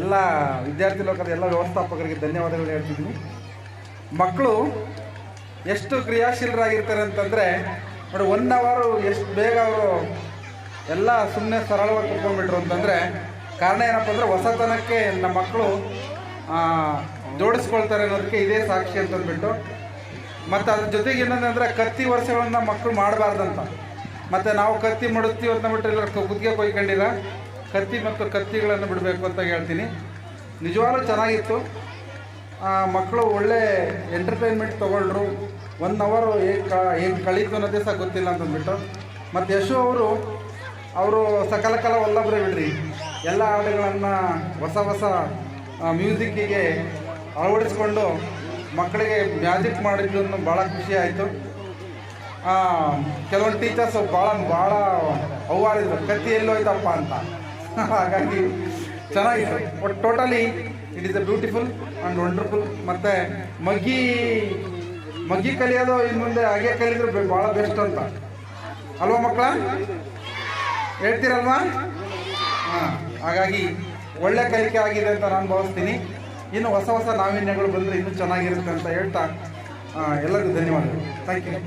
ಎಲ್ಲ ವಿದ್ಯಾರ್ಥಿ ಲೋಕದ ಎಲ್ಲ ವ್ಯವಸ್ಥಾಪಕರಿಗೆ ಧನ್ಯವಾದಗಳು ಹೇಳ್ತಿದ್ದೀನಿ. ಮಕ್ಕಳು ಎಷ್ಟು ಕ್ರಿಯಾಶೀಲರಾಗಿರ್ತಾರೆ ಅಂತಂದರೆ, ನೋಡಿ ಒನ್ ಅವರು ಎಷ್ಟು ಬೇಗ ಅವರು ಎಲ್ಲ ಸುಮ್ಮನೆ ಸರಳವಾಗಿ ಕುತ್ಕೊಂಡ್ಬಿಟ್ರು ಅಂತಂದರೆ, ಕಾರಣ ಏನಪ್ಪ ಅಂದರೆ ಹೊಸತನಕ್ಕೆ ನಮ್ಮ ಮಕ್ಕಳು ಜೋಡಿಸ್ಕೊಳ್ತಾರೆ ಅನ್ನೋದಕ್ಕೆ ಇದೇ ಸಾಕ್ಷಿ ಅಂತಂದ್ಬಿಟ್ಟು, ಮತ್ತು ಅದ್ರ ಜೊತೆಗೆ ಏನಂದ್ರೆ ಕತ್ತಿ ವರ್ಷಗಳನ್ನ ಮಕ್ಕಳು ಮಾಡಬಾರ್ದಂತ. ಮತ್ತು ನಾವು ಕತ್ತಿ ಮಡುತ್ತೀವಿ ಅಂತ ಬಿಟ್ಟು ಎಲ್ಲ ಕುತ್ತಿಗೆ ಕೊಯ್ಕೊಂಡಿಲ್ಲ ಕತ್ತಿ ಮತ್ತು ಕತ್ತಿಗಳನ್ನು ಬಿಡಬೇಕು ಅಂತ ಹೇಳ್ತೀನಿ. ನಿಜವಾಗ್ಲೂ ಚೆನ್ನಾಗಿತ್ತು. ಮಕ್ಕಳು ಒಳ್ಳೆ ಎಂಟರ್ಟೈನ್ಮೆಂಟ್ ತೊಗೊಂಡ್ರು. ಒನ್ ಅವರು ಹೇಗೆ ಕ ಹೇಗೆ ಕಳೀತು ಅನ್ನೋದೇ ಸಹ ಗೊತ್ತಿಲ್ಲ ಅಂತಂದ್ಬಿಟ್ಟು ಮತ್ತು ಯಶು ಅವರು ಅವರು ಸಕಲ ಕಾಲ ಒಲ್ಲಬ್ರೆ ಬಿಡ್ರಿ. ಎಲ್ಲ ಹಾಡುಗಳನ್ನು ಹೊಸ ಹೊಸ ಮ್ಯೂಸಿಕ್ಕಿಗೆ ಅಳವಡಿಸ್ಕೊಂಡು ಮಕ್ಕಳಿಗೆ ಮ್ಯಾಜಿಕ್ ಮಾಡಿದ್ದನ್ನು ಭಾಳ ಖುಷಿ ಆಯಿತು. ಕೆಲವೊಂದು ಟೀಚರ್ಸ್ ಭಾಳ ಭಾಳ ಅವ್ವಾರಿದ್ರು. ಕತ್ತಿ ಎಲ್ಲೋಯ್ತಪ್ಪ ಅಂತ. ಹಾಗಾಗಿ ಚೆನ್ನಾಗಿತ್ತು but totally it is a beautiful and wonderful. ಮತ್ತು ಮಗ್ಗಿ ಮಗ್ಗಿ ಕಲಿಯೋದು ಇನ್ನು ಮುಂದೆ ಹಾಗೆ ಕಲಿದ್ರೆ ಭಾಳ ಬೆಸ್ಟ್ ಅಂತ. ಅಲ್ವಾ ಮಕ್ಕಳ? ಹೇಳ್ತೀರಲ್ವಾ? ಹಾಂ, ಹಾಗಾಗಿ ಒಳ್ಳೆ ಕಲಿಕೆ ಆಗಿದೆ ಅಂತ ನಾನು ಭಾವಿಸ್ತೀನಿ. ಇನ್ನು ಹೊಸ ಹೊಸ ನಾವೀನ್ಯಗಳು ಬಂದರೆ ಇನ್ನೂ ಚೆನ್ನಾಗಿರುತ್ತೆ ಅಂತ ಹೇಳ್ತಾ ಎಲ್ಲರಿಗೂ ಧನ್ಯವಾದಗಳು. Thank you